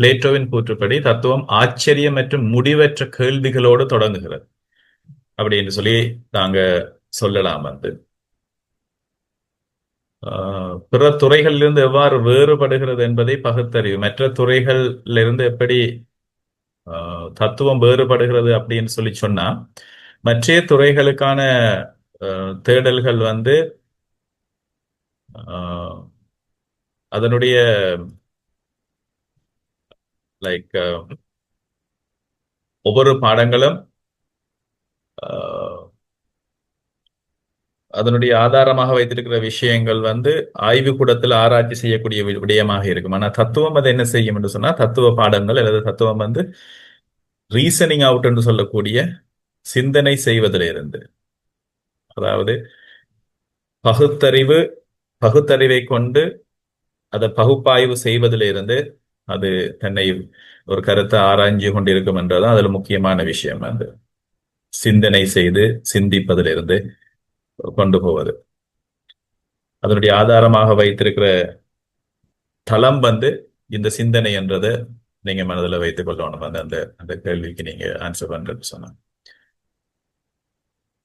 பிளேட்டோவின் கூற்றுப்படி தத்துவம் ஆச்சரியம் மற்றும் முடிவற்ற கேள்விகளோடு தொடங்குகிறது. அப்படின்னு சொல்லி நாங்க சொல்லலாம் வந்து. ஆஹ் பிற துறைகளிலிருந்து எவ்வாறு வேறுபடுகிறது என்பதை பகுத்தறிவு. மற்ற துறைகளிலிருந்து எப்படி ஆஹ் தத்துவம் வேறுபடுகிறது அப்படின்னு சொல்லி சொன்னா மற்ற துறைகளுக்கான ஆஹ் தேடல்கள் வந்து ஆஹ் அதனுடைய லைக் uh, ஒவ்வொரு பாடங்களும் ஆஹ் அதனுடைய ஆதாரமாக வைத்திருக்கிற விஷயங்கள் வந்து ஆய்வு கூடத்தில் ஆராய்ச்சி செய்யக்கூடிய வி- விடயமாக இருக்கும். ஆனால் தத்துவம் அதை என்ன செய்யும் என்று சொன்னா தத்துவ பாடங்கள் அல்லது தத்துவம் வந்து ரீசனிங் அவுட் என்று சொல்லக்கூடிய சிந்தனை செய்வதிலிருந்து. அதாவது பகுத்தறிவு பகுத்தறிவை கொண்டு அதை பகுப்பாய்வு செய்வதிலிருந்து அது தன்னை ஒரு கருத்தை ஆராய்ஞ்சு கொண்டிருக்கும் என்றதான் அதுல முக்கியமான விஷயம் அது. சிந்தனை செய்து சிந்திப்பதிலிருந்து கொண்டு போவது. அதனுடைய ஆதாரமாக வைத்திருக்கிற தளம் வந்து இந்த சிந்தனை என்றதை நீங்க மனதில் வைத்துக் கொள்ளணும். அந்த அந்த அந்த கேள்விக்கு நீங்க ஆன்சர் பண்றது சொன்னாங்க.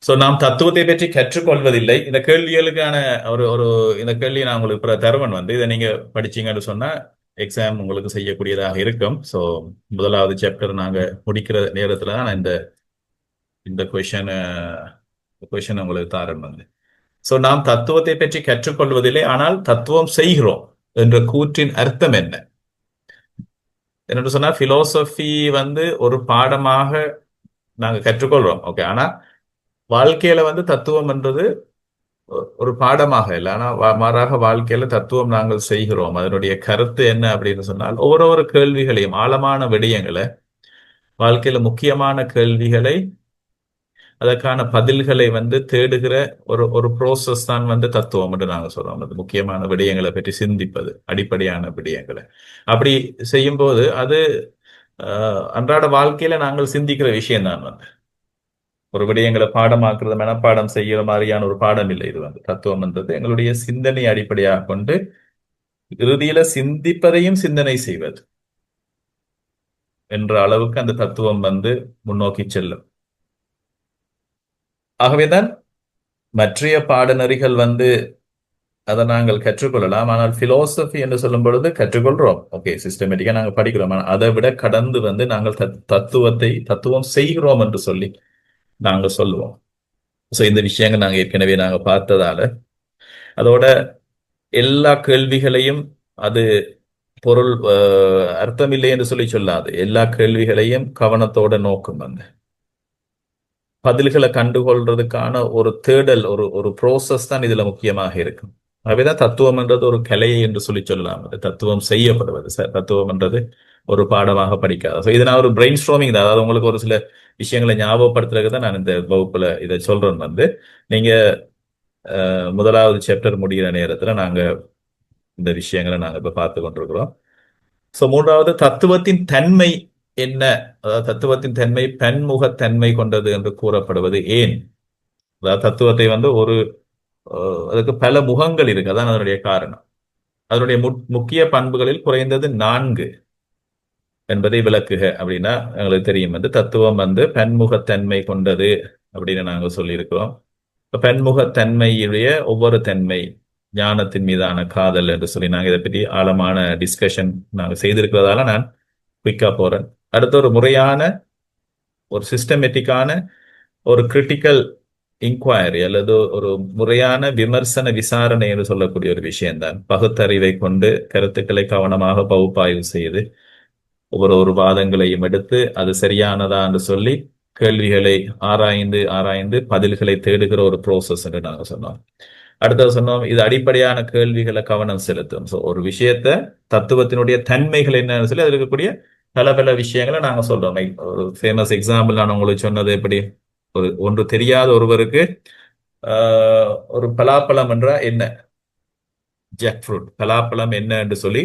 சோ நாம் தத்துவத்தை பற்றி கற்றுக்கொள்வதில்லை. இந்த கேள்விகளுக்கான ஒரு ஒரு இந்த கேள்வி நான் உங்களுக்கு தருவன் வந்து இதை நீங்க படிச்சீங்கன்னு சொன்னா எக்ஸாம் உங்களுக்கு செய்யக்கூடியதாக இருக்கும். சோ முதலாவது சாப்டர் நாங்க முடிக்கிற நேரத்தில் தான் நான் இந்த இந்த கொஷனை கொஷன் உங்களுக்கு தாரன் வந்து சோ நாம் தத்துவத்தை பற்றி கற்றுக்கொள்வதில்லை ஆனால் தத்துவம் செய்கிறோம் என்ற கூற்றின் அர்த்தம் என்ன? என்னன்னு சொன்னா பிலோசபி வந்து ஒரு பாடமாக நாங்க கற்றுக்கொள்றோம். ஓகே ஆனா வாழ்க்கையில வந்து தத்துவம்ன்றது ஒரு பாடமாக இல்லை. ஆனா மாறாக வாழ்க்கையில தத்துவம் நாங்கள் செய்கிறோம். அதனுடைய கருத்து என்ன அப்படின்னு சொன்னால் ஒவ்வொரு கேள்விகளையும் ஆழமான விடயங்களை வாழ்க்கையில முக்கியமான கேள்விகளை அதற்கான பதில்களை வந்து தேடுகிற ஒரு ஒரு ப்ரோசஸ் தான் வந்து தத்துவம் என்று நாங்க சொல்றோம். அது முக்கியமான விடயங்களை பற்றி சிந்திப்பது அடிப்படையான விடயங்களை. அப்படி செய்யும்போது அது ஆஹ், அன்றாட வாழ்க்கையில நாங்கள் சிந்திக்கிற விஷயம் தான் வந்து. ஒரு விடயங்களை பாடமாக்குறது மனப்பாடம் செய்கிற மாதிரியான ஒரு பாடம் இல்லை இது வந்து. தத்துவம்ன்றது எங்களுடைய சிந்தனை அடிப்படையாக கொண்டு இறுதியில சிந்திப்பதையும் சிந்தனை செய்வது என்ற அளவுக்கு அந்த தத்துவம் வந்து முன்னோக்கி செல்லும். ஆகவேதான் மற்றைய பாடநெறிகள் வந்து அதை நாங்கள் கற்றுக்கொள்ளலாம். ஆனால் பிலோசபி என்று சொல்லும் பொழுது கற்றுக்கொள்றோம். ஓகே சிஸ்டமேட்டிக்கா நாங்கள் படிக்கிறோம். ஆனால் அதை விட கடந்து வந்து நாங்கள் தத்- தத்துவத்தை தத்துவம் செய்கிறோம் என்று சொல்லி நாங்கள் சொல்லுவோம். ஸோ இந்த விஷயங்கள் நாங்கள் ஏற்கனவே நாங்கள் பார்த்ததால அதோட எல்லா கேள்விகளையும் அது பொருள் அர்த்தமில்லை என்று சொல்லி சொல்லாது. எல்லா கேள்விகளையும் கவனத்தோட நோக்கும் அந்த. பதில்களை கண்டுகொள்றதுக்கான ஒரு தேடல் ஒரு ஒரு ப்ரோசஸ் தான் இதுல முக்கியமாக இருக்கும். ஆகவேதான் தத்துவம் என்றது ஒரு கலையை என்று சொல்லி சொல்லலாம் அது தத்துவம் செய்யப்படுவது. சார் தத்துவம் என்றது ஒரு பாடமாக படிக்காது. ஸோ இது நான் ஒரு பிரெயின் ஸ்ட்ரோமிங் தான். அதாவது உங்களுக்கு ஒரு சில விஷயங்களை ஞாபகப்படுத்துறதுக்கு தான் நான் இந்த வகுப்புல இதை சொல்றேன் வந்து. நீங்க முதலாவது சாப்டர் முடிகிற நேரத்துல நாங்க இந்த விஷயங்களை நாங்க இப்ப பார்த்து கொண்டிருக்கிறோம். ஸோ மூன்றாவது தத்துவத்தின் தன்மை என்ன? அதாவது தத்துவத்தின் தன்மை பன்முகத்தன்மை கொண்டது என்று கூறப்படுவது ஏன்? அதாவது தத்துவத்தை வந்து ஒரு அதுக்கு பல முகங்கள் இருக்கு. அதான் அதனுடைய காரணம். அதனுடைய முக்கிய பண்புகளில் குறைந்தது நான்கு. என்பதை விளக்குக அப்படின்னா எங்களுக்கு தெரியும். வந்து தத்துவம் வந்து பன்முகத்தன்மை கொண்டது அப்படின்னு நாங்கள் சொல்லியிருக்கிறோம். இப்ப பன்முகத்தன்மையுடைய ஒவ்வொரு தன்மை ஞானத்தின் மீதான காதல் என்று சொல்லி நாங்கள் இதை பற்றி ஆழமான டிஸ்கஷன் நாங்கள் செய்திருக்கிறதால நான் குயிக்காக போகிறேன் அடுத்து ஒரு முறையான ஒரு சிஸ்டமேட்டிக்கான ஒரு கிரிட்டிக்கல் இன்கொயரி அல்லது ஒரு முறையான விமர்சன விசாரணை என்று சொல்லக்கூடிய ஒரு விஷயம்தான். பகுத்தறிவை கொண்டு கருத்துக்களை கவனமாக பகுப்பாய்வு செய்து ஒவ்வொரு ஒரு வாதங்களையும் எடுத்து அது சரியானதா என்று சொல்லி கேள்விகளை ஆராய்ந்து ஆராய்ந்து பதில்களை தேடுகிற ஒரு ப்ரோசஸ் என்று நாங்கள் சொன்னோம். அடுத்தது சொன்னோம் இது அடிப்படையான கேள்விகளை கவனம் செலுத்தும். ஸோ ஒரு விஷயத்த தத்துவத்தினுடைய தன்மைகள் என்னன்னு சொல்லி அதில் இருக்கக்கூடிய பல பல விஷயங்களை நாங்க சொல்றோம். Like, ஒரு ஃபேமஸ் எக்ஸாம்பிள் நான் உங்களுக்கு சொன்னது எப்படி? ஒரு ஒன்று தெரியாத ஒருவருக்கு ஆஹ், ஒரு பலாப்பழம் என்றா என்ன? ஜாக் ஃப்ரூட் பலாப்பழம் என்ன என்று சொல்லி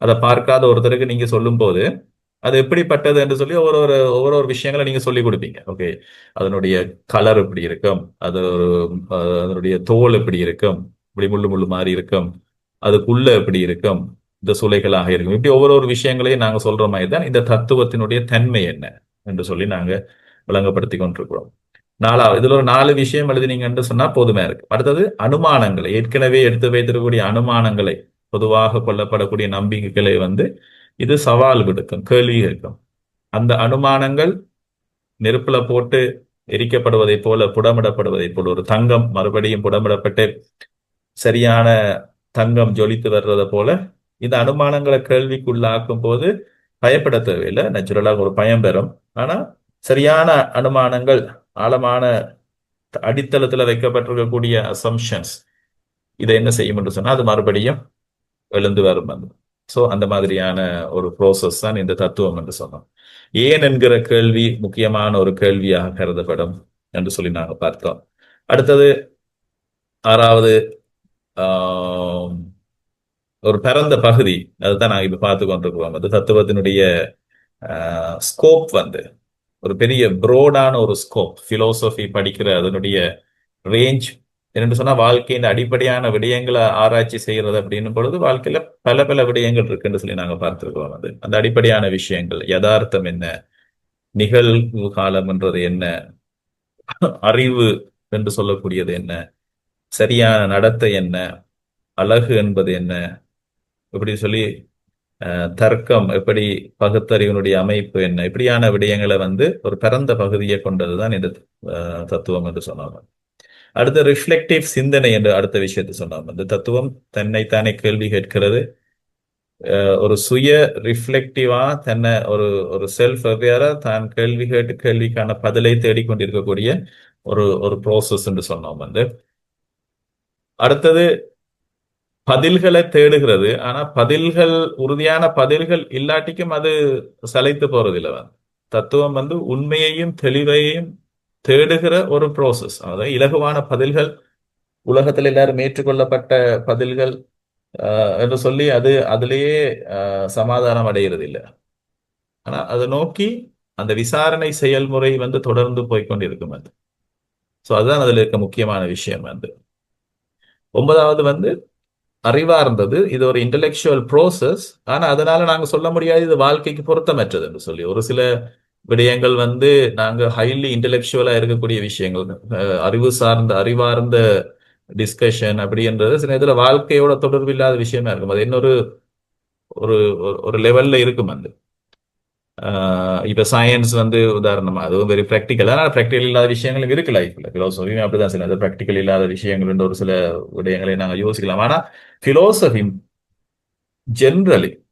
அதை பார்க்காத ஒருத்தருக்கு நீங்க சொல்லும்போது அது எப்படிப்பட்டது என்று சொல்லி ஒவ்வொரு ஒரு ஒவ்வொரு ஒரு விஷயங்களை நீங்க சொல்லி கொடுப்பீங்க. ஓகே. அதனுடைய கலர் எப்படி இருக்கும். அது ஒரு அதனுடைய தோல் எப்படி இருக்கும். இப்படி முள்ளு முள்ளு மாதிரி இருக்கும். அதுக்குள்ள எப்படி இருக்கும். இந்த சுளைகளாக இருக்கும். இப்படி ஒவ்வொரு ஒரு விஷயங்களையும் நாங்க சொல்ற மாதிரி தான் இந்த தத்துவத்தினுடைய தன்மை என்ன என்று சொல்லி நாங்க விளங்கப்படுத்தி கொண்டிருக்கிறோம். நாலாவது இதுல ஒரு நாலு விஷயம் எழுதினீங்கன்னு சொன்னா போதுமே இருக்கு. அடுத்தது அனுமானங்களை. ஏற்கனவே எடுத்து வைத்திருக்கக்கூடிய அனுமானங்களை பொதுவாக கொள்ளப்படக்கூடிய நம்பிக்கைகளை வந்து இது சவால் விடுக்கும் கேள்வி இருக்கும் அந்த அனுமானங்கள் நெருப்புல போட்டு எரிக்கப்படுவதை போல புடமிடப்படுவதைப் போல ஒரு தங்கம் மறுபடியும் புடமிடப்பட்டு சரியான தங்கம் ஜொலித்து வர்றதை போல இந்த அனுமானங்களை கேள்விக்குள்ளாக்கும் போது பயப்பட தேவையில்லை. நேச்சுரலாக ஒரு பயம் பெறும். ஆனா சரியான அனுமானங்கள் ஆழமான அடித்தளத்துல வைக்கப்பட்டிருக்கக்கூடிய அசம்ஷன்ஸ் இதை என்ன செய்யும் என்று சொன்னா அது மறுபடியும் எழுந்து வரும் வந்து ஸோ அந்த மாதிரியான ஒரு ப்ரோசஸ் தான் இந்த தத்துவம் என்று சொன்னோம். ஏன் என்கிற கேள்வி முக்கியமான ஒரு கேள்வியாக கருதப்படும் என்று சொல்லி நாங்கள் பார்த்தோம். அடுத்தது ஆறாவது ஒரு பரந்த பகுதி. அதுதான் நாங்கள் இப்போ பார்த்து கொண்டிருக்கிறோம். அது தத்துவத்தினுடைய ஸ்கோப் வந்து ஒரு பெரிய ப்ரோடான ஒரு ஸ்கோப் ஃபிலோசஃபி படிக்கிற அதனுடைய ரேஞ்ச் என்று சொன்னா வாழ்க்கையின் அடிப்படையான விடயங்களை ஆராய்ச்சி செய்யறது அப்படின்னும் பொழுது வாழ்க்கையில பல பல விடயங்கள் இருக்குன்னு சொல்லி நாங்க பார்த்திருக்கோம் அது அந்த அடிப்படையான விஷயங்கள். யதார்த்தம் என்ன? நிகழ்வு காலம்ன்றது என்ன? அறிவு என்று சொல்லக்கூடியது என்ன? சரியான நடத்தை என்ன? அழகு என்பது என்ன? இப்படி சொல்லி அஹ், தர்க்கம் எப்படி பகுத்தறிவினுடைய அமைப்பு என்ன? இப்படியான விடயங்களை வந்து ஒரு பரந்த பகுதியை கொண்டதுதான் இந்த அஹ், தத்துவம் என்று சொன்னாங்க. அடுத்த ரிஃப்ளெக்டிவ் சிந்தனை என்று அடுத்த விஷயத்தை சொன்னாங்க இந்த தத்துவம் தன்னைத்தானே கேள்வி கேட்கிறது. ஒரு சுய ரிஃப்ளெக்டிவா தன்னை ஒரு ஒரு செல்ஃப் அவேரா தான் கேள்வி கேட்டு கேள்விக்கான பதிலை தேடிக்கொண்டிருக்கக்கூடிய ஒரு ஒரு ப்ரோசஸ் என்று சொன்னோம் வந்து. அடுத்தது பதில்களை தேடுகிறது. ஆனா பதில்கள் உறுதியான பதில்கள் இல்லாட்டிக்கும் அது சலைத்து போறதில்லை. வந்து தத்துவம் வந்து உண்மையையும் தெளிவையும் தேடுகிற ஒரு ப்ரோசஸ் அதாவது இலகுவான பதில்கள் உலகத்தில் எல்லாரும் ஏற்றுக்கொள்ளப்பட்ட பதில்கள் ஆஹ், என்று சொல்லி அது அதிலேயே ஆஹ், சமாதானம் அடைகிறது இல்லை ஆனா அதை நோக்கி அந்த விசாரணை செயல்முறை வந்து தொடர்ந்து போய்க்கொண்டிருக்கும் அது. ஸோ அதுதான் அதுல இருக்க முக்கியமான விஷயம் வந்து. ஒன்பதாவது வந்து அறிவார்ந்தது. இது ஒரு இன்டெலெக்சுவல் ப்ரோசஸ் ஆனா அதனால நாங்க சொல்ல முடியாது இது வாழ்க்கைக்கு பொருத்தமற்றது என்று சொல்லி. ஒரு சில விடயங்கள் வந்து நாங்க ஹைலி இன்டலெக்சுவலா இருக்கக்கூடிய விஷயங்கள். அஹ் அறிவு சார்ந்த அறிவார்ந்த டிஸ்கஷன் அப்படின்றது சில இதுல வாழ்க்கையோட தொடர்பு இல்லாத விஷயமா இருக்கும். அது இன்னொரு ஒரு ஒரு- ஒரு லெவல்ல இருக்கும் அது. ஆஹ் இப்ப சயின்ஸ் வந்து உதாரணமா அதுவும் வெரி ப்ராக்டிக்கல் ஆனால் ப்ராக்டிக்கல் இல்லாத விஷயங்களும் இருக்கு லைஃப்ல பிலோசபியும் அப்படிதான். சில ப்ராக்டிக்கல் இல்லாத விஷயங்கள் ஒரு சில விடயங்களை நாங்க யோசிக்கலாம். ஆனா பிலோசபி ஜென்ரலி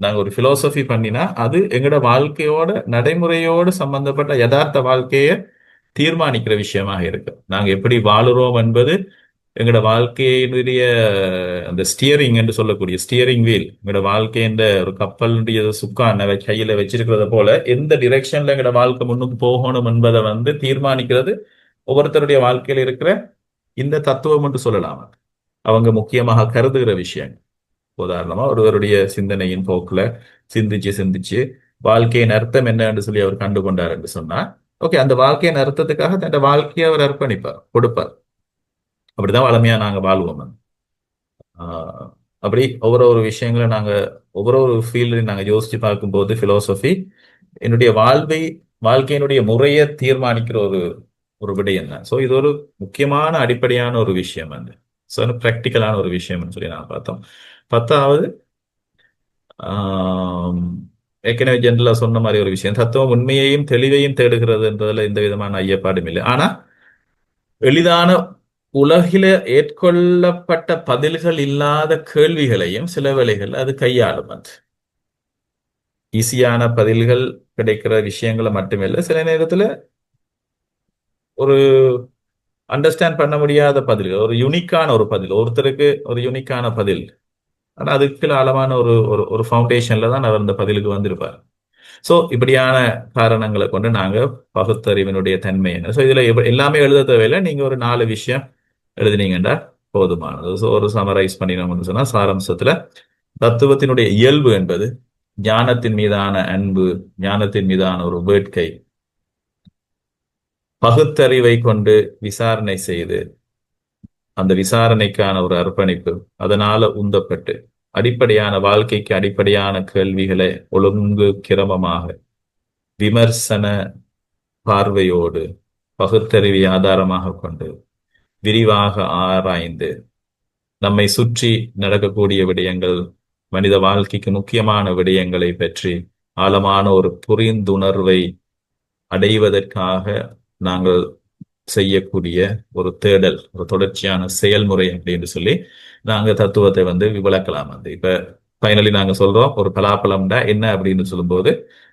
நாங்கள் ஒரு ஃபிலோசஃபி பண்ணினா அது எங்களோட வாழ்க்கையோட நடைமுறையோடு சம்பந்தப்பட்ட யதார்த்த வாழ்க்கையை தீர்மானிக்கிற விஷயமாக இருக்கு. நாங்கள் எப்படி வாழுறோம் என்பது எங்களோட வாழ்க்கையினுடைய அந்த ஸ்டியரிங் என்று சொல்லக்கூடிய ஸ்டியரிங் வீல் எங்களோட வாழ்க்கையின் ஒரு கப்பலுடைய சுக்கான கையில வச்சிருக்கிறத போல எந்த டிரெக்ஷன்ல எங்களோட வாழ்க்கை முன்னுக்கு போகணும் என்பதை வந்து தீர்மானிக்கிறது ஒவ்வொருத்தருடைய வாழ்க்கையில இருக்கிற இந்த தத்துவம் என்று சொல்லலாம் அவங்க முக்கியமாக கருதுகிற விஷயம் உதாரணமா ஒருவருடைய சிந்தனையின் போக்குல சிந்திச்சு சிந்திச்சு வாழ்க்கையின் அர்த்தம் என்ன என்று சொல்லி அவர் கண்டு கொண்டார் என்று சொன்னா ஓகே அந்த வாழ்க்கையின் அர்த்தத்துக்காக தன் வாழ்க்கையை அவர் அர்ப்பணிப்பார் கொடுப்பார். அப்படிதான் வளமையா நாங்க வாழ்வோம். அப்படி ஒவ்வொரு ஒரு விஷயங்களை நாங்க ஒவ்வொரு ஒரு ஃபீல்டையும் நாங்க யோசிச்சு பார்க்கும்போது பிலோசபி என்னுடைய வாழ்வை வாழ்க்கையினுடைய முறையை தீர்மானிக்கிற ஒரு ஒரு விடயம் தான். ஸோ இது ஒரு முக்கியமான அடிப்படையான ஒரு விஷயம் அது. ஸோ ப்ராக்டிக்கலான ஒரு விஷயம்னு சொல்லி நான் பார்த்தோம். பத்தாவது ஏற்கனவே ஜென்ரலா சொன்ன மாதிரி ஒரு விஷயம். தத்துவம் உண்மையையும் தெளிவையும் தேடுகிறது என்பதுல எந்த விதமான ஐயப்பாடும் இல்லை. ஆனா எளிதான உலகில ஏற்கொள்ளப்பட்ட பதில்கள் இல்லாத கேள்விகளையும் சில வேளைகள் அது கையாளும் அது. ஈஸியான பதில்கள் கிடைக்கிற விஷயங்களை மட்டுமில்லை சில நேரத்துல ஒரு அண்டர்ஸ்டாண்ட் பண்ண முடியாத பதில்கள் ஒரு யுனிக்கான ஒரு பதில் ஒருத்தருக்கு ஒரு யுனிக்கான பதில் ஆனால் அதுக்கு ஆழமான ஒரு ஒரு ஒரு ஃபவுண்டேஷன்ல தான் அவர் அந்த பதிலுக்கு வந்திருப்பார். சோ இப்படியான காரணங்களை கொண்டு நாங்க பகுத்தறிவினுடைய தன்மை என்ன? ஸோ இதுல எல்லாமே எழுத தேவையில்லை. நீங்க ஒரு நாலு விஷயம் எழுதினீங்கன்னா போதுமானது. ஸோ ஒரு சமரைஸ் பண்ணினோம்னு சொன்னால் சாரம்சத்தில் தத்துவத்தினுடைய இயல்பு என்பது ஞானத்தின் மீதான அன்பு ஞானத்தின் மீதான ஒரு வேட்கை. பகுத்தறிவை கொண்டு விசாரணை செய்து அந்த விசாரணைக்கான ஒரு அர்ப்பணிப்பு. அதனால உந்தப்பட்டு அடிப்படையான வாழ்க்கைக்கு அடிப்படையான கேள்விகளை ஒழுங்கு கிரமமாக விமர்சன பார்வையோடு பகுத்தறிவை ஆதாரமாக கொண்டு விரிவாக ஆராய்ந்து நம்மை சுற்றி நடக்கக்கூடிய விடயங்கள் மனித வாழ்க்கைக்கு முக்கியமான விடயங்களை பற்றி ஆழமான ஒரு புரிந்துணர்வை அடைவதற்காக நாங்கள் செய்யக்கூடிய ஒரு தேடல் ஒரு தொடர்ச்சியான செயல்முறை அப்படின்னு சொல்லி நாங்க தத்துவத்தை வந்து விளக்கலாம் வந்து. இப்ப ஃபைனலி நாங்க சொல்றோம் ஒரு பலாப்பழம்டா என்ன அப்படின்னு சொல்லும்போது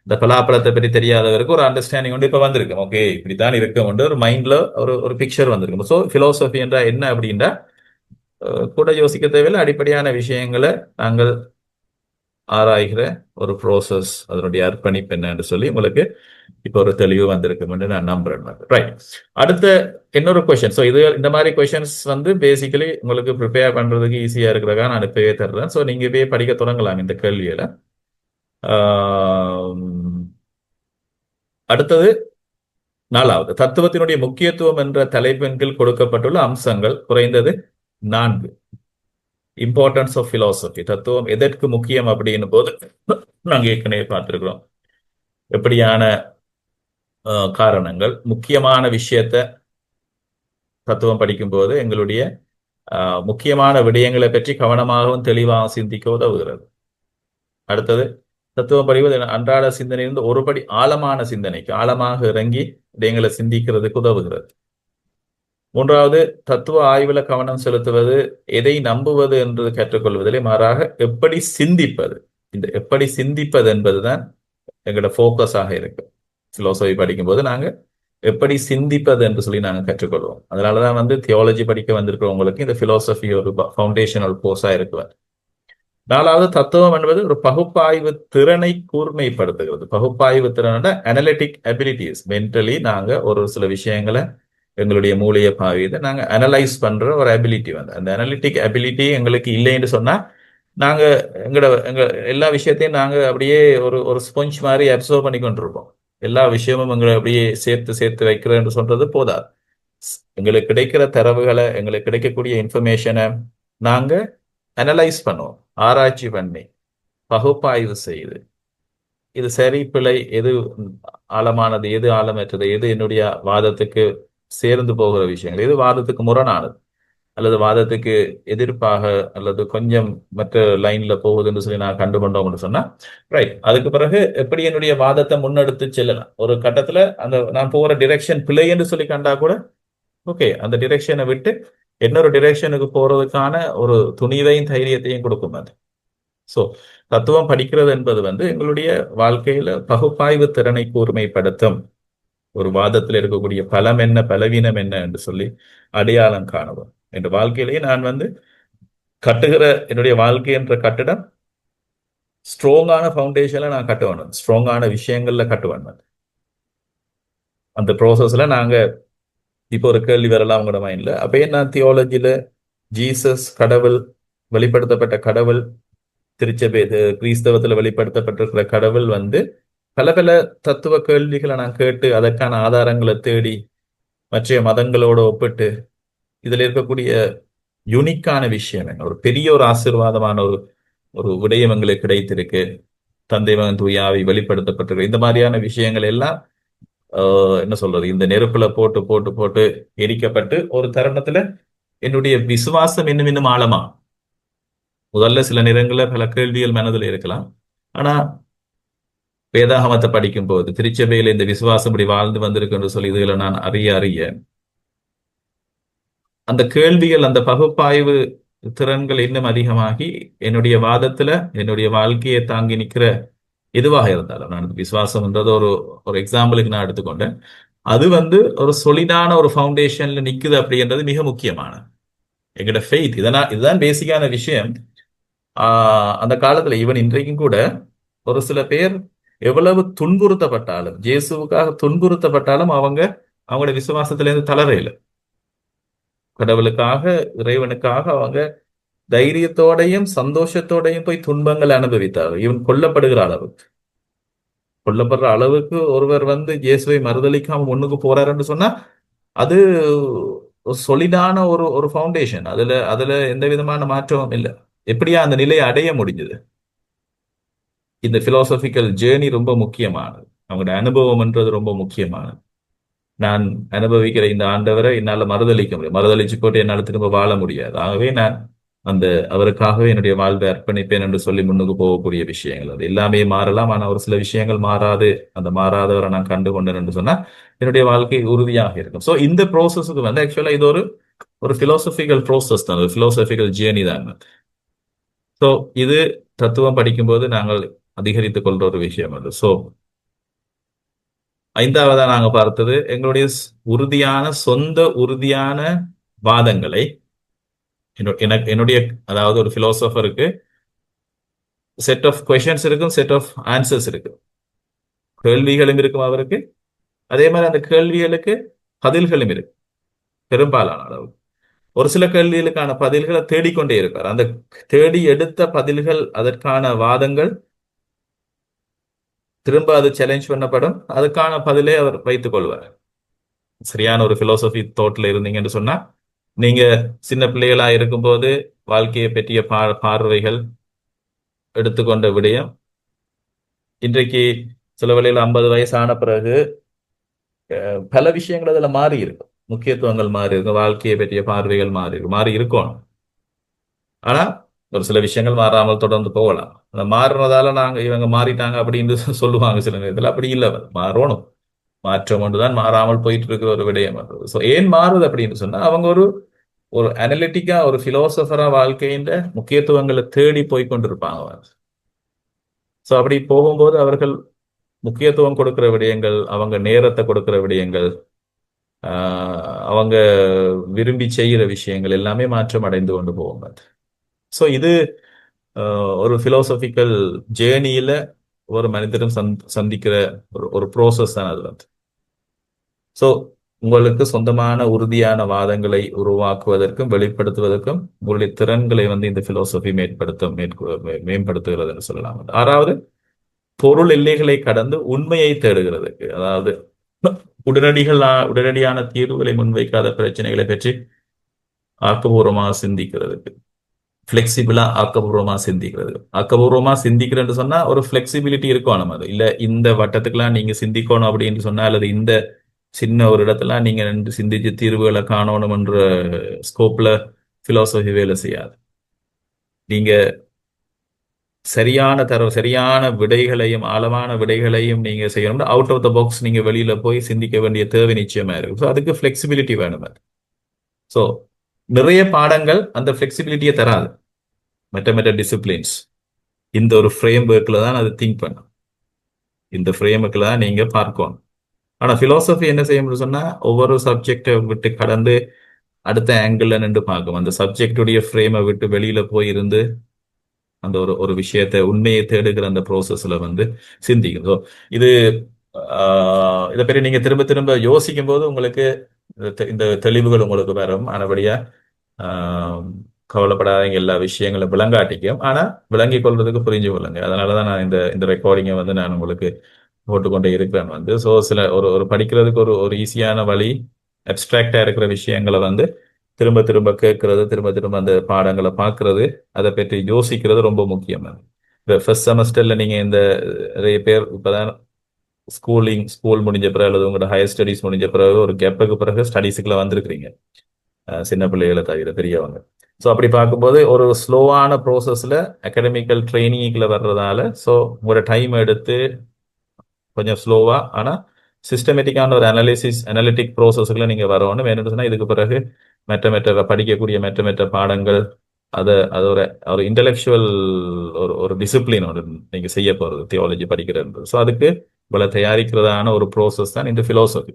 இந்த பலாப்பழத்தை பற்றி தெரியாதவருக்கு ஒரு அண்டர்ஸ்டாண்டிங் வந்து இப்ப வந்திருக்கும் ஓகே இப்படித்தான் இருக்கும் ஒரு மைண்ட்ல ஒரு ஒரு பிக்சர் வந்திருக்கும் ஸோ பிலோசபி என்றா என்ன அப்படின்றா கூட யோசிக்க தேவையில்லை. அடிப்படையான விஷயங்களை நாங்கள் ஆராய்கிற ஒரு ப்ரோசஸ் அதனுடைய அர்ப்பணிப்பு என்னன்னு சொல்லி உங்களுக்கு இப்போ ஒரு தெளிவு வந்திருக்கும் நான் நம்புறேன். ரைட் அடுத்த இன்னொரு கொஷின் ஸோ இது இந்த மாதிரி கொஷின்ஸ் வந்து பேசிக்கலி உங்களுக்கு ப்ரிப்பேர் பண்றதுக்கு ஈஸியா இருக்கிறதா நான் அனுப்பவே தர்றேன். ஸோ நீங்க இப்பயே படிக்க தொடங்கலாம் இந்த கேள்வியில. அடுத்தது நாலாவது. தத்துவத்தினுடைய முக்கியத்துவம் என்ற தலைப்பின் கீழ் கொடுக்கப்பட்டுள்ள அம்சங்கள் குறைந்தது நான்கு. இம்பார்ட்டன்ஸ் ஆஃப் பிலாசபி தத்துவம் எதற்கு முக்கியம் அப்படின்னு போது நாங்கள் ஏற்கனவே பார்த்துருக்குறோம். எப்படியான காரணங்கள் முக்கியமான விஷயத்த தத்துவம் படிக்கும்போது எங்களுடைய முக்கியமான விடயங்களை பற்றி கவனமாகவும் தெளிவாகவும் சிந்திக்க உதவுகிறது. அடுத்தது தத்துவம் படிவது அன்றாட சிந்தனையிலிருந்து ஒருபடி ஆழமான சிந்தனைக்கு ஆழமாக இறங்கி விடயங்களை சிந்திக்கிறதுக்கு உதவுகிறது. மூன்றாவது தத்துவ ஆய்வுல கவனம் செலுத்துவது எதை நம்புவது என்று கற்றுக்கொள்வதிலே மாறாக எப்படி சிந்திப்பது. இந்த எப்படி சிந்திப்பது என்பதுதான் எங்களோட ஃபோக்கஸாக இருக்கு. பிலோசபி படிக்கும்போது நாங்கள் எப்படி சிந்திப்பது என்று சொல்லி நாங்கள் கற்றுக்கொள்வோம். அதனாலதான் வந்து தியாலஜி படிக்க வந்திருக்கிறவங்களுக்கு இந்த பிலோசபி ஒரு ஃபவுண்டேஷனல் கோர்ஸாக இருக்குவார். நாலாவது தத்துவம் என்பது ஒரு பகுப்பாய்வு திறனை கூர்மைப்படுத்துகிறது. பகுப்பாய்வு திறனோட அனலிட்டிக் அபிலிட்டிஸ் மென்டலி நாங்கள் ஒரு சில விஷயங்களை எங்களுடைய மூளைய பாவியதை நாங்கள் அனலைஸ் பண்ற ஒரு அபிலிட்டி வந்து. அந்த அனலிட்டிக் அபிலிட்டி எங்களுக்கு இல்லைன்னு சொன்னா நாங்க எங்களோட எங்க எல்லா விஷயத்தையும் நாங்க அப்படியே ஒரு ஒரு ஸ்பொஞ்ச் மாதிரி அப்சர்வ் பண்ணி கொண்டிருப்போம். எல்லா விஷயமும் எங்களை அப்படியே சேர்த்து சேர்த்து வைக்கிறேன்னு சொல்றது போதாது. எங்களுக்கு கிடைக்கிற தரவுகளை எங்களுக்கு கிடைக்கக்கூடிய இன்ஃபர்மேஷனை நாங்க அனலைஸ் பண்ணுவோம். ஆராய்ச்சி பண்ணி பகுப்பாய்வு செய்து இது சரி பிழை எது ஆழமானது எது ஆழமற்றது எது என்னுடைய வாதத்துக்கு சேர்ந்து போகிற விஷயங்கள். இது வாதத்துக்கு முரணானது. அல்லது வாதத்துக்கு எதிர்ப்பாக அல்லது கொஞ்சம் மற்ற லைன்ல போகுதுன்னு சொல்லி நான் கண்டு கண்டுகொண்டோம்னு சொன்னா ரைட் அதுக்கு பிறகு எப்படி என்னுடைய வாதத்தை முன்னெடுத்து செல்லலாம்? ஒரு கட்டத்துல அந்த நான் போகிற டிரெக்ஷன் பிழை என்று சொல்லி கண்டா கூட ஓகே அந்த டிரெக்ஷனை விட்டு இன்னொரு டிரெக்ஷனுக்கு போறதுக்கான ஒரு துணிவையும் தைரியத்தையும் கொடுக்கும் அது. ஸோ தத்துவம் படிக்கிறது என்பது வந்து எங்களுடைய வாழ்க்கையில பகுப்பாய்வு திறனை கூர்மைப்படுத்தும். ஒரு வாதத்தில் இருக்கக்கூடிய பலம் என்ன பலவீனம் என்ன என்று சொல்லி அடையாளம் காணுவோம். என்ற வாழ்க்கையிலேயே நான் வந்து கட்டுகிற என்னுடைய வாழ்க்கை என்ற கட்டிடம் ஸ்ட்ராங்கான ஃபவுண்டேஷன்ல நான் கட்டுவேன் ஸ்ட்ராங்கான விஷயங்கள்ல கட்டுவேன் அந்த ப்ரோசஸ்ல நாங்க இப்போ ஒரு கேள்வி வரலாம் உங்களோட மைண்ட்ல அப்பயே நான் தியாலஜில ஜீசஸ் கடவுள் வெளிப்படுத்தப்பட்ட கடவுள் திருச்சபை கிறிஸ்தவத்துல வெளிப்படுத்தப்பட்டிருக்கிற கடவுள் வந்து பல பல தத்துவ கேள்விகளை நான் கேட்டு அதற்கான ஆதாரங்களை தேடி மற்ற மதங்களோட ஒப்பிட்டு இதுல இருக்கக்கூடிய யுனிக்கான விஷயம் என்ன? ஒரு பெரிய ஒரு ஆசீர்வாதமான ஒரு ஒரு விடயம் எங்களுக்கு கிடைத்திருக்கு. தந்தை மகன் தூயாவை வெளிப்படுத்தப்பட்டிருக்கு. இந்த மாதிரியான விஷயங்கள் எல்லாம் என்ன சொல்றது? இந்த நெருப்புல போட்டு போட்டு போட்டு எரிக்கப்பட்டு ஒரு தருணத்துல என்னுடைய விசுவாசம் இன்னும் இன்னும் ஆழமா? முதல்ல சில நேரங்களில் பல கேள்விகள் மனதில் இருக்கலாம். ஆனா வேதாகமத்தை படிக்கும் போது திருச்சபையில இந்த விசுவாசம் இப்படி வாழ்ந்து வந்திருக்கு சொல்லி இதுகளை நான் அறிய அறிய அந்த கேள்விகள் அந்த பகுப்பாய்வு திறன்கள் இன்னும் அதிகமாகி என்னுடைய வாதத்துல என்னுடைய வாழ்க்கையை தாங்கி நிற்கிற எதுவாக இருந்தாலும் நான் விசுவாசம்ன்றது ஒரு ஒரு எக்ஸாம்பிளுக்கு நான் எடுத்துக்கொண்டேன். அது வந்து ஒரு சொலிடான ஒரு ஃபவுண்டேஷன்ல நிக்குது அப்படின்றது மிக முக்கியமான எங்கட ஃபெய்த் இதனால் இதுதான் பேசிக்கான விஷயம். ஆஹ் அந்த காலத்துல ஈவன் இன்றைக்கும் கூட ஒரு சில பேர் எவ்வளவு துன்புறுத்தப்பட்டாலும் இயேசுவுக்காக துன்புறுத்தப்பட்டாலும் அவங்க அவங்களோட விசுவாசத்திலேருந்து தளரையில கடவுளுக்காக இறைவனுக்காக அவங்க தைரியத்தோடையும் சந்தோஷத்தோடையும் போய் துன்பங்கள் அனுபவித்தார்கள். இவன் கொல்லப்படுகிற அளவுக்கு. கொல்லப்படுற அளவுக்கு ஒருவர் வந்து இயேசுவை மறுதளிக்காம முன்னுக்கு போறாருன்னு சொன்னா அது சொலிடான ஒரு ஒரு ஃபவுண்டேஷன் அதுல அதுல எந்த விதமான மாற்றமும் இல்லை. எப்படியா அந்த நிலையை அடைய முடிஞ்சது? இந்த பிலாசபிக்கல் ஜேர்னி ரொம்ப முக்கியமானது. அவங்களோட அனுபவம்ன்றது ரொம்ப முக்கியமானது. நான் அனுபவிக்கிற இந்த ஆண்டவரை என்னால் மறுதளிக்க முடியும். மறுதளிச்சு போட்டு என்னால் திரும்ப வாழ முடியாது. ஆகவே நான் அந்த அவருக்காகவே என்னுடைய வாழ்வை அர்ப்பணிப்பேன் என்று சொல்லி முன்னுக்கு போகக்கூடிய விஷயங்கள். அது எல்லாமே மாறலாம். ஆனால் ஒரு சில விஷயங்கள் மாறாது. அந்த மாறாதவரை நான் கண்டு கொண்டேன் என்று சொன்னா என்னுடைய வாழ்க்கை உறுதியாக இருக்கும். ஸோ இந்த ப்ரோசஸுக்கு வந்து ஆக்சுவலா இது ஒரு ஒரு பிலோசபிக்கல் ப்ரோசஸ் தான். ஒரு பிலோசபிக்கல் ஜேர்னி தான். ஸோ இது தத்துவம் படிக்கும்போது நாங்கள் அதிகரித்துக் கொள்ற ஒரு விஷயம் அது. சோ ஐந்தாவதா நாங்க பார்த்தது எங்களுடைய உறுதியான சொந்த உறுதியான வாதங்களை எனக்கு என்னுடைய அதாவது ஒரு பிலோசபருக்கு செட் ஆஃப் கொஷன்ஸ் இருக்கும் செட் ஆஃப் ஆன்சர்ஸ் இருக்கு கேள்விகளும் இருக்கும் அவருக்கு. அதே மாதிரி அந்த கேள்விகளுக்கு பதில்களும் இருக்கு. பெரும்பாலான அளவு ஒரு சில கேள்விகளுக்கான பதில்களை தேடிக்கொண்டே இருப்பார். அந்த தேடி எடுத்த பதில்கள் அதற்கான வாதங்கள் திரும்ப அது சேலஞ்ச் பண்ணப்படும். அதுக்கான பதிலே அவர் வைத்துக் கொள்வார். சரியான ஒரு பிலோசபி தோட்டில் இருந்தீங்கன்னு சொன்னா நீங்க சின்ன பிள்ளைகளா இருக்கும்போது வாழ்க்கையை பற்றிய பா பார்வைகள் எடுத்துக்கொண்ட விடயம். இன்றைக்கு சில வேளையில் ஐம்பது வயசு ஆன பிறகு பல விஷயங்கள் அதில் மாறி இருக்கும். முக்கியத்துவங்கள் மாறி இருக்கும் வாழ்க்கையை பற்றிய பார்வைகள் மாறி இருக்கும் மாறி இருக்கணும். ஆனா ஒரு சில விஷயங்கள் மாறாமல் தொடர்ந்து போகலாம். அந்த மாறுறதால நாங்க இவங்க மாறிட்டாங்க அப்படின்னு சொல்லுவாங்க சில நேரத்தில். அப்படி இல்லை. மாறணும். மாற்றம் ஒன்றுதான் மாறாமல் போயிட்டு இருக்கிற ஒரு விடயம் ஸோ ஏன் மாறுது அப்படின்னு சொன்னா அவங்க ஒரு ஒரு அனலிட்டிக்கா ஒரு பிலோசபரா வாழ்க்கையின் முக்கியத்துவங்களை தேடி போய் கொண்டிருப்பாங்க ஸோ அப்படி போகும்போது அவர்கள் முக்கியத்துவம் கொடுக்கிற விடயங்கள் அவங்க நேரத்தை கொடுக்கிற விடயங்கள் அவங்க விரும்பி செய்கிற விஷயங்கள் எல்லாமே மாற்றம் அடைந்து கொண்டு போவாங்க ஸோ இது ஒரு பிலோசபிக்கல் ஜேர்னியில ஒரு மனிதரும் சந்திக்கிற ஒரு ஒரு ப்ரோசஸ் தான் அது வந்து. ஸோ உங்களுக்கு சொந்தமான உறுதியான வாதங்களை உருவாக்குவதற்கும் வெளிப்படுத்துவதற்கும் உங்களுடைய திறன்களை வந்து இந்த பிலோசபி மேற்படுத்த மேம்படுத்துகிறதுன்னு சொல்லலாம். ஆறாவது பொருள் எல்லைகளை கடந்து உண்மையை தேடுகிறதுக்கு. அதாவது உடனடிகள் உடனடியான தீர்வுகளை முன்வைக்காத பிரச்சனைகளை பற்றி ஆக்கப்பூர்வமாக சிந்திக்கிறதுக்கு. ஃபிளெக்சிபிளா ஆக்கப்பூர்வமா சிந்திக்கிறது. ஆக்கப்பூர்வமா சிந்திக்கிறேன்னு சொன்னா ஒரு ஃபிளெக்சிபிலிட்டி இருக்கும் நம்ம அது. இல்ல இந்த வட்டத்துக்கெல்லாம் நீங்க சிந்திக்கணும் அப்படின்னு சொன்னா அல்லது இந்த சின்ன ஒரு இடத்துல நீங்க ரெண்டு சிந்திச்சு தீர்வுகளை காணணும்ன்ற ஸ்கோப்ல பிலாசபி வேலை செய்யாது. நீங்க சரியான தர சரியான விடைகளையும் ஆழமான விடைகளையும் நீங்க செய்யணும் அவுட் ஆஃப் த பாக்ஸ் நீங்க வெளியில போய் சிந்திக்க வேண்டிய தேவை நிச்சயமா இருக்கு. ஸோ அதுக்கு ஃபிளெக்சிபிலிட்டி வேணும் அது. ஸோ நிறைய பாடங்கள் அந்த ஃபிளெக்சிபிலிட்டியை தராது. மெட்ட மெட்ட டிசிப்ளின்ஸ் இந்த ஒரு ஃப்ரேம் ஒர்க்கில் தான் அது திங்க் பண்ணும். இந்த ஃப்ரேம் ஒர்க்கில் தான் நீங்கள் பார்க்கணும். ஆனால் ஃபிலோசபி என்ன செய்ய சொன்னால் ஒவ்வொரு சப்ஜெக்டை விட்டு கடந்து அடுத்த ஆங்கிளில் நின்று பார்க்கும். அந்த சப்ஜெக்டுடைய ஃப்ரேமை விட்டு வெளியில போய் இருந்து அந்த ஒரு ஒரு விஷயத்தை உண்மையை தேடுகிற அந்த ப்ரோசஸ்ல வந்து சிந்திக்கும். ஸோ இது இதை பற்றி நீங்க திரும்ப திரும்ப யோசிக்கும் போது உங்களுக்கு இந்த தெளிவுகள் உங்களுக்கு வரும். ஆனபடியா கவலைப்படாதீங்க. எல்லா விஷயங்களும் விளங்காட்டிக்கும். ஆனா விளங்கி கொள்றதுக்கு புரிஞ்சு கொள்ளுங்க. அதனாலதான் நான் இந்த இந்த ரெக்கார்டிங்கை வந்து நான் உங்களுக்கு போட்டுக்கொண்டே இருக்கிறேன் வந்து. ஸோ சில ஒரு ஒரு படிக்கிறதுக்கு ஒரு ஒரு ஈஸியான வழி அப்டிராக்டா இருக்கிற விஷயங்களை வந்து திரும்ப திரும்ப கேட்கறது திரும்ப திரும்ப அந்த பாடங்களை பார்க்கறது அதை பற்றி யோசிக்கிறது ரொம்ப முக்கியம் இந்த ஃபர்ஸ்ட் செமஸ்டர்ல நீங்க இந்த நிறைய பேர் இப்போதான் ஸ்கூலிங் ஸ்கூல் முடிஞ்ச பிறகு அல்லது உங்களோட ஹையர் ஸ்டடிஸ் முடிஞ்ச பிறகு ஒரு கேப்புக்கு பிறகு ஸ்டடீஸுக்குள்ள வந்திருக்கிறீங்க. சின்ன பிள்ளைகளை தவிர பெரியவங்க. ஸோ அப்படி பார்க்கும்போது ஒரு ஸ்லோவான ப்ரோசஸில் அகடமிக்கல் ட்ரைனிங்கில் வர்றதால ஸோ உங்களோட டைம் எடுத்து கொஞ்சம் ஸ்லோவாக ஆனால் சிஸ்டமேட்டிக்கான ஒரு அனாலிசிஸ் அனாலிட்டிக் ப்ரோசஸ்களை நீங்கள் வரணும் வேணும்னு சொன்னால் இதுக்கு பிறகு மெட்ட மெட்ட படிக்கக்கூடிய மெட்ட மெட்ட பாடங்கள் அதை அது ஒரு ஒரு இன்டலெக்சுவல் ஒரு ஒரு டிசிப்ளின் ஒன்று நீங்கள் செய்ய போகிறது தியாலஜி படிக்கிறது. ஸோ அதுக்கு உங்களை தயாரிக்கிறதான ஒரு ப்ரோசஸ் தான் இந்த ஃபிலோசபி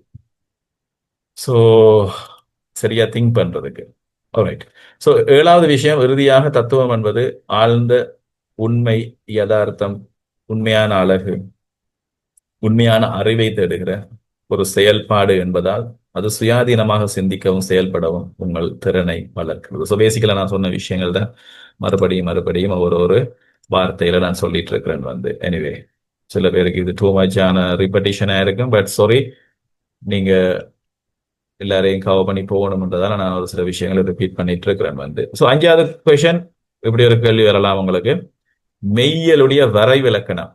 ஸோ சரியா திங்க் பண்றதுக்கு. ரைட் ஸோ ஏழாவது விஷயம் இறுதியாக தத்துவம் என்பது ஆழ்ந்த உண்மை யதார்த்தம் உண்மையான அழகு உண்மையான அறிவை தேடுகிற ஒரு செயல்பாடு என்பதால் அது சுயாதீனமாக சிந்திக்கவும் செயல்படவும் உங்கள் திறனை வளர்க்கிறது. ஸோ பேசிக்கலாக நான் சொன்ன விஷயங்கள் தான் மறுபடியும் மறுபடியும் ஒரு ஒரு வார்த்தையில நான் சொல்லிட்டு இருக்கிறேன் வந்து. எனிவே சில பேருக்கு இது டூ மச்சான ரிப்படிஷனா இருக்கும் பட் சாரி நீங்க எல்லாரையும் கவர் பண்ணி போகணும்ன்றதால நான் ஒரு சில விஷயங்களை ரிப்பீட் பண்ணிட்டு இருக்கிறேன் வந்து. ஸோ அஞ்சாவது கொஷன் இப்படி ஒரு கேள்வி வரலாம் உங்களுக்கு. மெய்யலுடைய வரைவிலக்கணம்.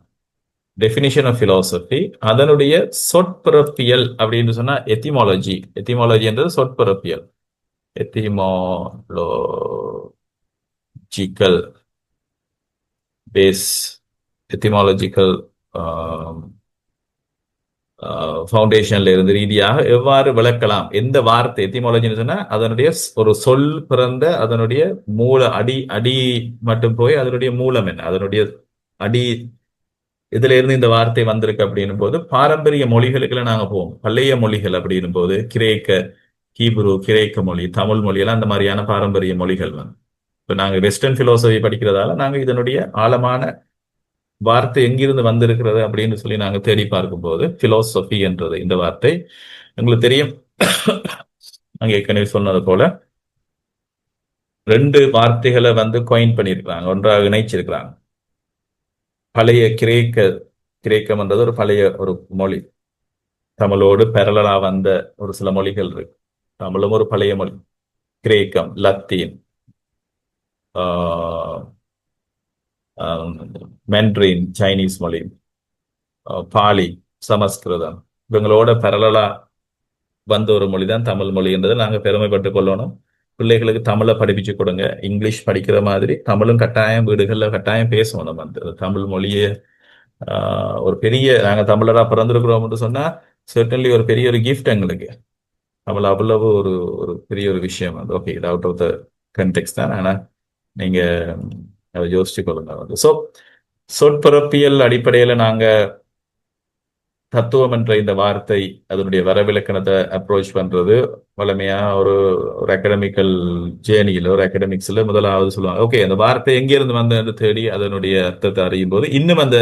டெஃபினிஷன் ஆஃப் பிலாசபி அதனுடைய சொற்பிறப்பியல் அப்படின்னு சொன்னா எத்திமாலஜி எத்திமாலஜின்றது சொற்பிறப்பியல் எத்திமாலோஜிக்கல் பேஸ் எத்திமாலஜிக்கல் ஃபவுண்டேஷன்ல இருந்து ரீதியாக எவ்வாறு விளக்கலாம்? எந்த வார்த்தை? எத்திமாலஜின்னு சொன்னா அதனுடைய ஒரு சொல் பிறந்த அதனுடைய மூல அடி அடி மட்டும் போய் அதனுடைய மூலம் என்ன? அதனுடைய அடி இதுல இருந்து இந்த வார்த்தை வந்திருக்கு அப்படின்னும் போது பாரம்பரிய மொழிகளுக்குள்ள நாங்க போவோம். பழைய மொழிகள் அப்படின்னும் போது கிரேக்க ஹீப்ரு கிரேக்க மொழி தமிழ் மொழி எல்லாம் அந்த மாதிரியான பாரம்பரிய மொழிகள் வந்து இப்ப நாங்க வெஸ்டர்ன் பிலோசபி படிக்கிறதால நாங்க இதனுடைய ஆழமான வார்த்தை எங்கிருந்து வந்திருக்கிறது அப்படின்னு சொல்லி நாங்க தேடி பார்க்கும்போது பிலோசபி என்றது இந்த வார்த்தை. உங்களுக்கு தெரியும். நாங்கள் ஏற்கனவே சொன்னது போல ரெண்டு வார்த்தைகளை வந்து கொயின் பண்ணியிருக்கிறாங்க ஒன்றாக இணைச்சிருக்கிறாங்க. பழைய கிரேக்க கிரேக்கம் என்றது ஒரு பழைய ஒரு மொழி. தமிழோடு பெரலரா வந்த ஒரு சில மொழிகள் இருக்கு. தமிழும் ஒரு பழைய மொழி. கிரேக்கம் லத்தீன் மென்ட்ரின் சைனீஸ் மொழி பாலி சமஸ்கிருதம். இவங்களோட பரலலா வந்த ஒரு மொழி தான் தமிழ் மொழி என்றதை நாங்கள் பெருமைப்பட்டு கொள்ளணும். பிள்ளைகளுக்கு தமிழை படிப்பிச்சு கொடுங்க. இங்கிலீஷ் படிக்கிற மாதிரி தமிழும் கட்டாயம் வீடுகளில் கட்டாயம் பேசணும் நம்ம. அந்த தமிழ் மொழியை ஆஹ் ஒரு பெரிய நாங்கள் தமிழரா பிறந்திருக்கிறோம்னு சொன்னா சர்டன்லி ஒரு பெரிய ஒரு கிஃப்ட் எங்களுக்கு. தமிழ் அவ்வளவு ஒரு ஒரு பெரிய ஒரு விஷயம். அது ஓகே இது அவுட் ஆஃப் த கண்டெக்ஸ் தான். ஆனால் நீங்க அதை யோசிச்சு கொள்ளுங்க வந்து. ஸோ சொற்பரப்பியல் அடிப்படையில் நாங்க தத்துவம் என்ற இந்த வார்த்தை அதனுடைய வரவிலக்கணத்தை அப்ரோச் பண்றது வளமையா ஒரு ஒரு அகடமிக்கல் ஜேர்னியில் ஒரு அகடமிக்ஸ்ல முதலாவது சொல்லுவாங்க. ஓகே அந்த வார்த்தை எங்கிருந்து வந்தது தேடி அதனுடைய அர்த்தத்தை அறியும் போது இன்னும் அந்த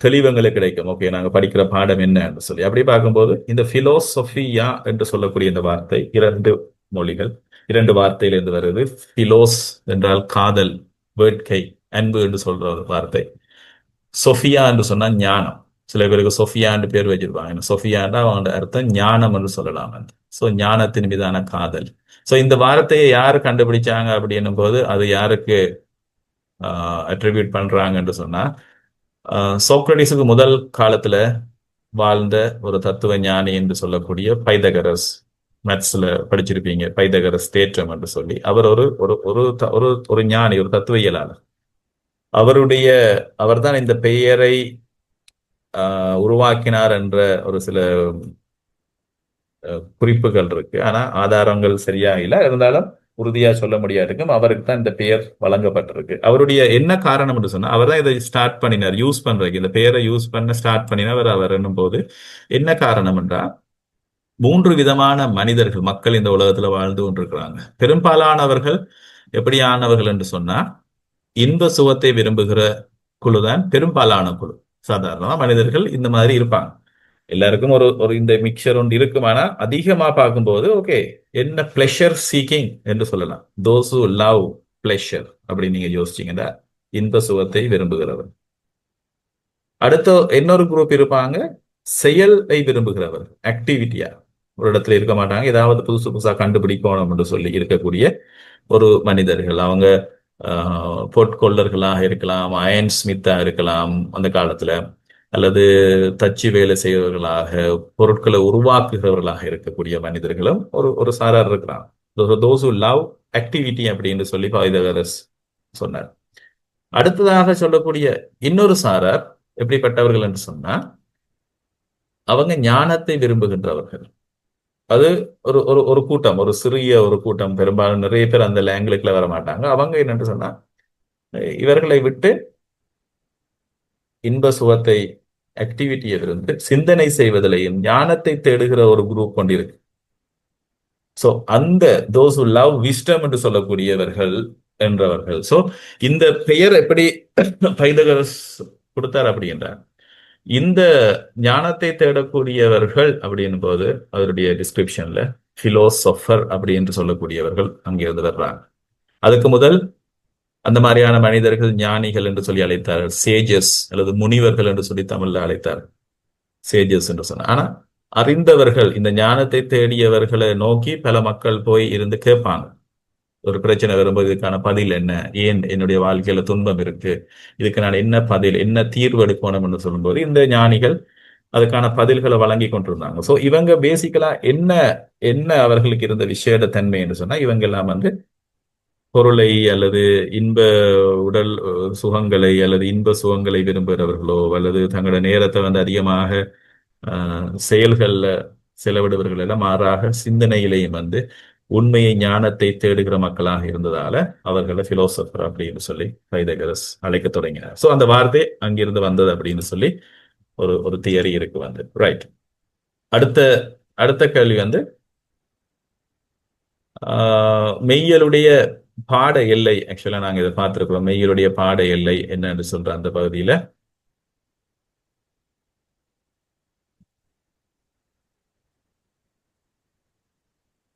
தெளிவங்களுக்கு கிடைக்கும். ஓகே நாங்க படிக்கிற பாடம் என்ன சொல்லி. அப்படி பார்க்கும்போது இந்த பிலோசபியா என்று சொல்லக்கூடிய இந்த வார்த்தை இரண்டு மொழிகள் இரண்டு வார்த்தையிலிருந்து வருது. பிலோஸ் என்றால் காதல். வேட்கை அன்பு என்று சொல்ற ஒரு வார்த்தை. சொஃபியா என்று சொன்னா ஞானம். சில பேருக்கு சொஃபியான்னு பேர் வச்சிருப்பாங்க. சொஃபியான்னா அவங்க அர்த்தம் ஞானம் என்று சொல்லலாம் ஸோ ஞானத்தின் மீதான காதல். ஸோ இந்த வார்த்தையை யார் கண்டுபிடிச்சாங்க அப்படின்னும் போது அது யாருக்கு அட்ரிபியூட் பண்றாங்க என்று சொன்னா சோக்ரடிஸுக்கு முதல் காலத்துல வாழ்ந்த ஒரு தத்துவ ஞானி என்று சொல்லக்கூடிய பைதகரஸ். மேத்ஸ்ல படிச்சிருப்பீங்க பைதகரஸ் தேற்றம் என்று சொல்லி. அவர் ஒரு ஒரு ஒரு ஒரு ஞானி ஒரு தத்துவியலாளர் அவருடைய அவர்தான் இந்த பெயரை ஆஹ், உருவாக்கினார் என்ற ஒரு சில குறிப்புகள் இருக்கு. ஆனா ஆதாரங்கள் சரியா இல்லை. இருந்தாலும் உறுதியா சொல்ல முடியாதுக்கும் அவருக்கு தான் இந்த பெயர் வழங்கப்பட்டிருக்கு. அவருடைய என்ன காரணம் என்று சொன்னா அவர் தான் இதை ஸ்டார்ட் பண்ணினார். யூஸ் பண்றதுக்கு. இந்த பெயரை யூஸ் பண்ண ஸ்டார்ட் பண்ணினவர் அவர் என்னும் போது என்ன காரணம் என்றா மூன்று விதமான மனிதர்கள் மக்கள் இந்த உலகத்துல வாழ்ந்து கொண்டிருக்கிறாங்க. பெரும்பாலானவர்கள் எப்படியானவர்கள் என்று சொன்னா இன்ப சுகத்தை விரும்புகிற குழுதான் பெரும்பாலான குழு. சாதாரணமா மனிதர்கள் இந்த மாதிரி இருப்பாங்க. எல்லாருக்கும் ஒரு ஒரு இந்த மிக்சர் ஒன்று இருக்குமானா அதிகமா பார்க்கும்போது ஓகே என்ன பிளஷர் சீக்கிங் என்று சொல்லலாம். தோஸ் லவ் பிளஷர் அப்படின்னு நீங்க யோசிச்சீங்கன்னா இன்ப சுகத்தை விரும்புகிறவர். அடுத்த இன்னொரு குரூப் இருப்பாங்க செயலை விரும்புகிறவர் ஆக்டிவிட்டியா ஒரு இடத்துல இருக்க மாட்டாங்க. ஏதாவது புதுசு புதுசா கண்டுபிடிக்கணும் என்று சொல்லி இருக்கக்கூடிய ஒரு மனிதர்கள். அவங்க ஆஹ், பொற்கொள்ளர்களாக இருக்கலாம் அயன் ஸ்மித்தா இருக்கலாம் அந்த காலத்துல அல்லது தச்சு வேலை செய்வர்களாக பொருட்களை உருவாக்குகிறவர்களாக இருக்கக்கூடிய மனிதர்களும் ஒரு ஒரு சாரார் இருக்கிறாங்க. தோஸ் லவ் ஆக்டிவிட்டி அப்படின்னு சொல்லி பாய்தகரஸ் சொன்னார். அடுத்ததாக சொல்லக்கூடிய இன்னொரு சாரார் எப்படிப்பட்டவர்கள் என்று சொன்னா அவங்க ஞானத்தை விரும்புகின்றவர்கள். அது ஒரு ஒரு ஒரு கூட்டம் ஒரு சிறிய ஒரு கூட்டம். பெரும்பாலும் நிறைய பேர் அந்த லேங்குவேஜ்ல வர மாட்டாங்க. அவங்க என்னென்று சொன்னா இவர்களை விட்டு இன்ப சுகத்தை ஆக்டிவிட்டியில் இருந்து சிந்தனை செய்வதிலையும் ஞானத்தை தேடுகிற ஒரு குரூப் கொண்டிருக்கு சோ அந்த தோஸ் who லவ் விஸ்டம் என்று சொல்லக்கூடியவர்கள் என்றவர்கள். சோ இந்த பெயர் எப்படி பைதகரஸ் கொடுத்தார் அப்படி என்றார். இந்த ஞானத்தை தேடக்கூடியவர்கள் அப்படின்னும் போது அவருடைய டிஸ்கிரிப்ஷன்ல பிலோசோஃபர் அப்படி என்று சொல்லக்கூடியவர்கள் அங்கிருந்து வர்றாங்க. அதுக்கு முதல் அந்த மாதிரியான மனிதர்கள் ஞானிகள் என்று சொல்லி அழைத்தார் சேஜஸ் அல்லது முனிவர்கள் என்று சொல்லி தமிழ்ல அழைத்தார் சேஜஸ் என்று சொன்னார் ஆனா அறிந்தவர்கள் இந்த ஞானத்தை தேடியவர்களை நோக்கி பல மக்கள் போய் இருந்து கேட்பாங்க. ஒரு பிரச்சனை வரும்போது இதுக்கான பதில் என்ன? ஏன் என்னுடைய வாழ்க்கையில துன்பம் இருக்கு? இதுக்கு நான் என்ன பதில் என்ன தீர்வு எடுக்கணும் என்று சொல்லும்போது இந்த ஞானிகள் அதுக்கான பதில்களை வழங்கி கொண்டிருந்தாங்க. சோ இவங்க பேசிக்கலா என்ன என்ன அவர்களுக்கு இருந்த விஷேட தன்மை என்று சொன்னா இவங்க எல்லாம் வந்து பொருளை அல்லது இன்ப உடல் சுகங்களை அல்லது இன்ப சுகங்களை விரும்புகிறவர்களோ அல்லது தங்களோட நேரத்தை வந்து அதிகமாக ஆஹ், செயல்கள்ல செலவிடுவர்கள் எல்லாம் மாறாக சிந்தனையிலையும் வந்து உண்மையை ஞானத்தை தேடுகிற மக்களாக இருந்ததால அவர்களை பிலோசபர் அப்படின்னு சொல்லி ஹைதகரஸ் அழைக்க தொடங்கினார். சோ அந்த வார்த்தை அங்கிருந்து வந்தது அப்படின்னு சொல்லி ஒரு ஒரு தியரி இருக்கு வந்து. ரைட் அடுத்த அடுத்த கேள்வி வந்து ஆஹ், மெய்யலுடைய பாட எல்லை ஆக்சுவலா நாங்க இதை பார்த்துருக்கிறோம். மெய்யலுடைய பாட எல்லை என்னன்னு சொல்ற அந்த பகுதியில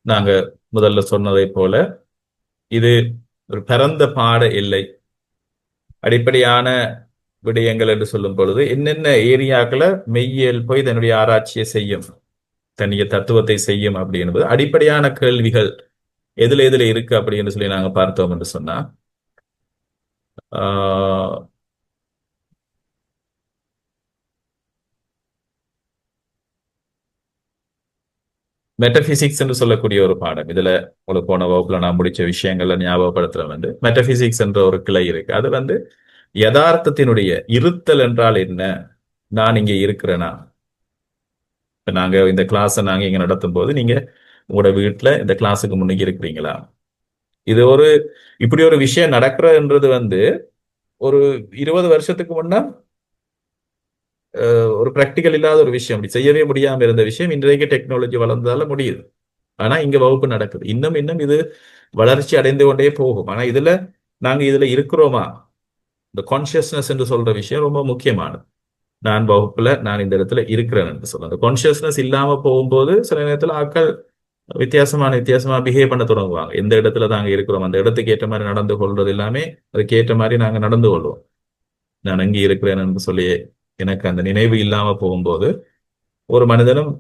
நாங்க முதல்ல சொன்னதை போல இது ஒரு பரந்த பாட இல்லை. அடிப்படையான விடயங்கள் என்று சொல்லும் பொழுது என்னென்ன ஏரியாக்களை மெய்யியல் போய் தன்னுடைய ஆராய்ச்சியை செய்யும் தன்னுடைய தத்துவத்தை செய்யும் அப்படி என்பது அடிப்படையான கேள்விகள் எதுல எதுல இருக்கு அப்படின்னு சொல்லி நாங்க பார்த்தோம் என்று சொன்னா மெட்டபிசிக்ஸ் என்று சொல்லக்கூடிய ஒரு பாடம். இதுல உங்களுக்கு போன வகுப்புல நான் முடிச்ச விஷயங்கள்ல ஞாபகப்படுத்துற வந்து. மெட்டபிசிக்ஸ் என்ற ஒரு கிளை இருக்கு. அது வந்து யதார்த்தத்தினுடைய இருத்தல் என்றால் என்ன? நான் இங்க இருக்கிறேனா? இப்ப நாங்க இந்த கிளாஸை நாங்க இங்க நடத்தும் போது நீங்க உங்களோட வீட்டுல இந்த கிளாஸுக்கு முன்னுக்கு இருக்கிறீங்களா? இது ஒரு இப்படி ஒரு விஷயம் நடக்கிறதுன்றது வந்து ஒரு இருபது வருஷத்துக்கு முன்னா ஒரு பிராக்டிக்கல் இல்லாத ஒரு விஷயம். அப்படி செய்யவே முடியாம இருந்த விஷயம் இன்றைக்கு டெக்னாலஜி வளர்ந்ததால முடியுது. ஆனா இங்க வகுப்பு நடக்குது. இன்னும் இன்னும் இது வளர்ச்சி அடைந்து கொண்டே போகும். ஆனா இதுல நாங்க இதுல இருக்கிறோமா? இந்த கான்சியஸ்னஸ் என்று சொல்ற விஷயம் ரொம்ப முக்கியமானது. நான் வகுப்புல நான் இந்த இடத்துல இருக்கிறேன் என்று சொல்ல அந்த கான்சியஸ்னஸ் இல்லாம போகும்போது சில நேரத்துல ஆட்கள் வித்தியாசமான வித்தியாசமா பிஹேவ் பண்ண தொடங்குவாங்க. எந்த இடத்துல தாங்க இருக்கிறோம்? அந்த இடத்துக்கு ஏற்ற மாதிரி நடந்து கொள்றது எல்லாமே அதுக்கு ஏற்ற மாதிரி நாங்க நடந்து கொள்வோம். நான் அங்கே இருக்கிறேன் என்று சொல்லி எனக்கு அந்த நினைவு இல்லாம போகும்போது ஒரு மனிதனும்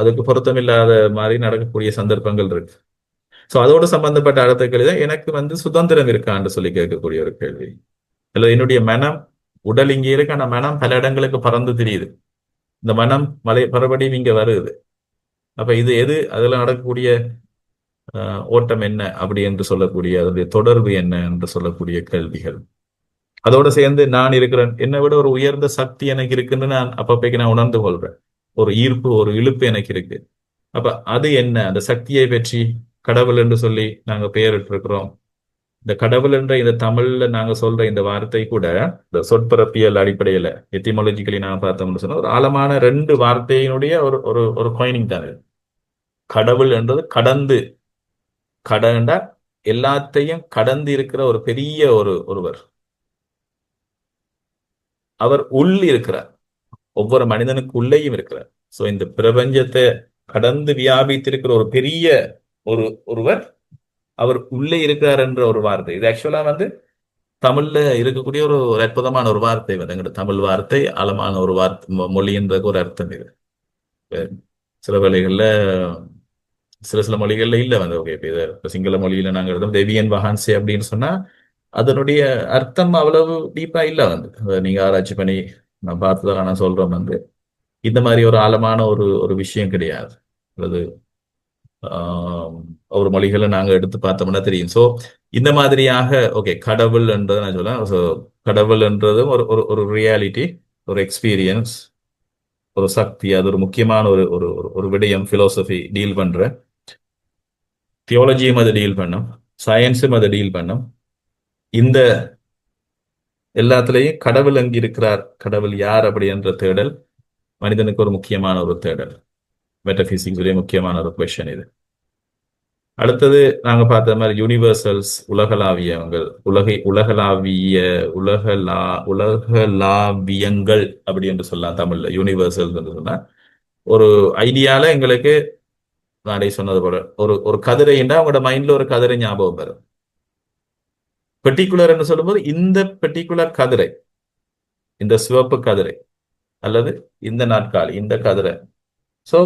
அதுக்கு அதுக்கு பொருத்தமில்லாத மாதிரி நடக்கக்கூடிய சந்தர்ப்பங்கள் இருக்கு. சோ அதோடு சம்பந்தப்பட்ட அடுத்த கேள்வி தான் எனக்கு வந்து சுதந்திரம் இருக்கான்னு சொல்லி கேட்கக்கூடிய ஒரு கேள்வி. அல்லது என்னுடைய மனம் உடல் இங்கே இருக்கு ஆனால் மனம் பல இடங்களுக்கு பறந்து தெரியுது. இந்த மனம் மலை மறுபடியும் இங்கே வருது. அப்ப இது எது? அதுல நடக்கக்கூடிய ஓட்டம் என்ன? அப்படி என்று சொல்லக்கூடிய அதனுடைய தொடர்பு என்ன? என்று சொல்லக்கூடிய கேள்விகள். அதோட சேர்ந்து நான் இருக்கிறேன். என்னை விட ஒரு உயர்ந்த சக்தி எனக்கு இருக்குன்னு நான் அப்பப்பைக்கு நான் உணர்ந்து கொள்றேன். ஒரு ஈர்ப்பு ஒரு இழுப்பு எனக்கு இருக்கு. அப்ப அது என்ன? அந்த சக்தியை பற்றி கடவுள் என்று சொல்லி நாங்க பெயரிட்டு இருக்கிறோம் இந்த கடவுள் என்ற இந்த தமிழ்ல நாங்க சொல்ற இந்த வார்த்தை கூட இந்த சொற்பரப்பியல் அடிப்படையில எத்திமாலஜிக்கலி நாங்க பார்த்தோம்னு சொன்னா ஒரு ஆழமான ரெண்டு வார்த்தையினுடைய ஒரு ஒரு ஒரு கோயினிங் தான் இது. கடவுள் என்றது கடந்து. கடண்டா எல்லாத்தையும் கடந்து இருக்கிற ஒரு பெரிய ஒரு ஒருவர். அவர் உள் இருக்கிறார். ஒவ்வொரு மனிதனுக்கு உள்ளேயும் இருக்கிறார். சோ இந்த பிரபஞ்சத்தை கடந்து வியாபித்திருக்கிற ஒரு பெரிய ஒரு ஒருவர் அவர் உள்ளே இருக்கிறார் என்ற ஒரு வார்த்தை. இது ஆக்சுவலா வந்து தமிழ்ல இருக்கக்கூடிய ஒரு ஒரு அற்புதமான ஒரு வார்த்தை வந்து தமிழ் வார்த்தை ஆழமான ஒரு வார்த்தை மொழின்றதுக்கு ஒரு அர்த்தம் இது. சில வேலைகள்ல சில சில மொழிகள்ல இல்ல வந்து. ஓகே இப்போ இதை சிங்கள மொழியில நாங்க எழுதும் தேவியன் வஹான்சே அப்படின்னு சொன்னா அதனுடைய அர்த்தம் அவ்வளவு டீப்பா இல்லை வந்து. அதை நீங்க ஆராய்ச்சி பண்ணி நான் பார்த்ததால நான் சொல்றேன் வந்து. இந்த மாதிரி ஒரு ஆழமான ஒரு ஒரு விஷயம் கிடையாது. அல்லது ஒரு மொழிகளை நாங்க எடுத்து பார்த்தோம்னா தெரியும். ஸோ இந்த மாதிரியாக ஓகே கடவுள் என்றதை நான் சொல்லேன் ஸோ கடவுள் என்றதும் ஒரு ஒரு ஒரு ரியாலிட்டி ஒரு எக்ஸ்பீரியன்ஸ் ஒரு சக்தி அது ஒரு முக்கியமான ஒரு ஒரு ஒரு விடயம் ஃபிலோசஃபி டீல் பண்ற. தியோலஜியும் அதை டீல் பண்ணும். சயின்ஸும் அதை டீல் பண்ணும். இந்த எல்லாத்துலயும் கடவுள் அங்கு இருக்கிறார் கடவுள் யார் அப்படி என்ற தேடல் மனிதனுக்கு ஒரு முக்கியமான ஒரு தேடல். மெட்டபிசிக்ஸ் முக்கியமான ஒரு கொஷன் இது. அடுத்தது நாங்க பார்த்த மாதிரி யூனிவர்சல்ஸ் உலகளாவியங்கள் உலகை உலகளாவிய உலகலா உலகளாவியங்கள் அப்படி என்று சொல்லலாம் தமிழ்ல. யூனிவர்சல் என்று சொன்னா ஒரு ஐடியால எங்களுக்கு நாடே சொன்னது போல ஒரு ஒரு கதிரைன்னா உங்களோட மைண்ட்ல ஒரு கதிரை ஞாபகம் வரும். பெர்டிகுலர் என்று சொல்லும்போது இந்த பெர்டிகுலர் கதிரை இந்த சிவப்பு கதிரை அல்லது இந்த நாட்காலி இந்த கதிரை. சோ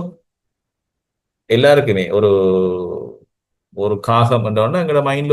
எல்லாருக்குமே ஒரு ஒரு காகம் என்றோன்னா எங்களோட மைண்ட்ல